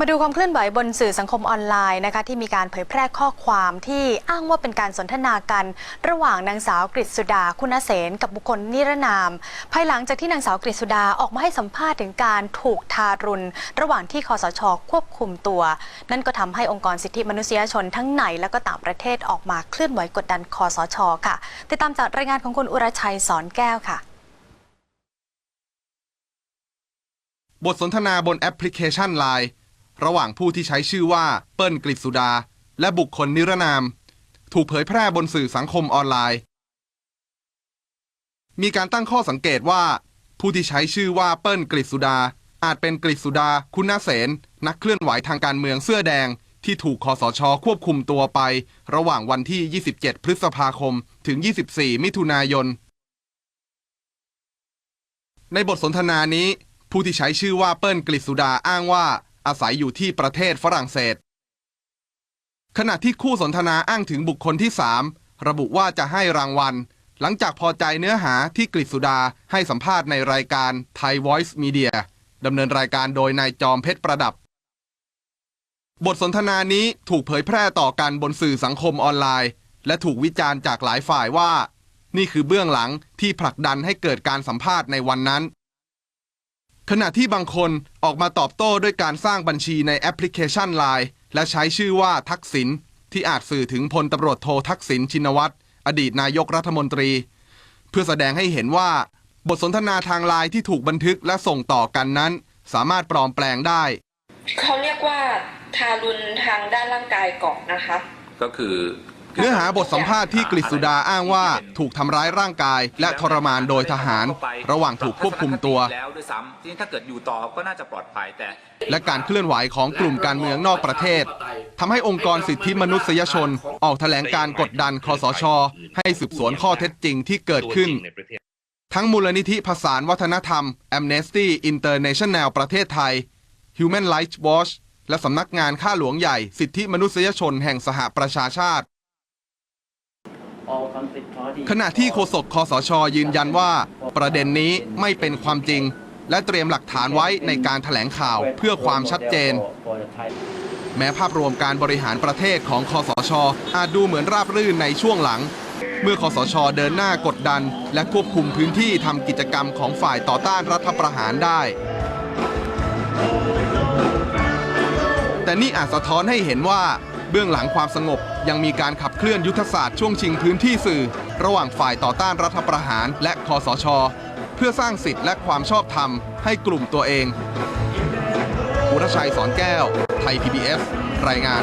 มาดูความเคลื่อนไหวบนสื่อสังคมออนไลน์นะคะที่มีการเผยแพร่ข้อความที่อ้างว่าเป็นการสนทนากัน ระหว่างนางสาวกฤษสุดาคุณเสนกับบุคคลนิรนาม ภายหลังจากที่นางสาวกฤษสุดาออกมาให้สัมภาษณ์ถึงการถูกทารุณ ระหว่างที่คอสชควบคุมตัว นั่นก็ทำให้องค์กรสิทธิมนุษยชนทั้งในและก็ต่างประเทศออกมาเคลื่อนไหวกดดันคอสชค่ะติดตามจากรายงานของคุณอุรชัยสอนแก้วค่ะบทสนทนาบนแอปพลิเคชัน Line ระหว่างผู้ที่ใช้ชื่อว่าเปิ้ลกฤษสุดา และบุคคลนิรนาม ถูกเผยแพร่บนสื่อสังคมออนไลน์ มีการตั้งข้อสังเกตว่า ผู้ที่ใช้ชื่อว่าเปิ้ลกฤษสุดา อาจเป็นกฤษสุดา คุณาเสนนักเคลื่อนไหวทางการเมืองเสื้อแดง ที่ถูกคอสช ควบคุมตัวไป ระหว่างวันที่ 27 พฤษภาคม ถึง 24 มิถุนายน ในบทสนทนานี้ผู้ที่ใช้ชื่อว่าเปิ้ลกฤษสุดาอ้างว่า อาศัยอยู่ที่ประเทศฝรั่งเศส ขณะที่คู่สนทนาอ้างถึงบุคคลที่ 3 ระบุว่าจะให้รางวัล หลังจากพอใจเนื้อหาที่กฤษสุดาให้สัมภาษณ์ในรายการ Thai Voice Media ดำเนินรายการโดยนายจอมเพชรประดับ บทสนทนานี้ถูกเผยแพร่ต่อกันบนสื่อสังคมออนไลน์ และถูกวิจารณ์จากหลายฝ่ายว่า นี่คือเบื้องหลังที่ผลักดันให้เกิดการสัมภาษณ์ในวันนั้น ขณะที่บางคนออกมาตอบโต้ด้วยการสร้างบัญชีในแอปพลิเคชัน Line และใช้ชื่อว่าทักษิณที่อาจสื่อถึงพลตำรวจโททักษิณชินวัตรอดีตนายกรัฐมนตรี เพื่อแสดงให้เห็นว่า บทสนทนาทางไลน์ที่ถูกบันทึกและส่งต่อกันนั้น สามารถปลอมแปลงได้ เขาเรียกว่าทารุณทางด้านร่างกายก่อนนะคะ ก็คือ เนื้อหาบทสัมภาษณ์ที่กฤษสุดาอ้างว่าถูกทำร้ายร่างกาย และทรมานโดยทหาร ระหว่างถูกควบคุมตัว แล้วด้วยซ้ำทีนี้ถ้าเกิดอยู่ต่อก็น่าจะปลอดภัยแต่ และการเคลื่อนไหวของกลุ่มการเมืองนอกประเทศทำให้องค์กรสิทธิมนุษยชน ออกแถลงการกดดันคอสช ให้สืบสวนข้อเท็จจริงที่เกิดขึ้น ทั้งมูลนิธิผสานวัฒนธรรม Amnesty International ประเทศไทย Human Rights Watch และสำนักงานข้าหลวงใหญ่สิทธิมนุษยชนแห่งสหประชาชาติ ขณะที่โฆษกคอสช ยืนยันว่า ประเด็นนี้ไม่เป็นความจริง และเตรียมหลักฐานไว้ในการถแถลงข่าวเพื่อความชัดเจน แม้ภาพรวมการบริหารประเทศของคอสช อาจดูเหมือนราบรื่นในช่วงหลัง เมื่อคอสช เดินหน้ากดดัน และควบคุมพื้นที่ทำกิจกรรมของฝ่ายต่อต้านรัฐประหารได้ แต่นี่อาจสะท้อนให้เห็นว่า เบื้องหลังความสงบ ยังมีการขับเคลื่อนยุทธศาสตร์ช่วงชิงพื้นที่สื่อ ระหว่างฝ่ายต่อต้านรัฐประหาร และคอสช เพื่อสร้างสิทธิ์และความชอบธรรมให้กลุ่มตัวเองอุรชัยสอนแก้ว ไทย PBS รายงาน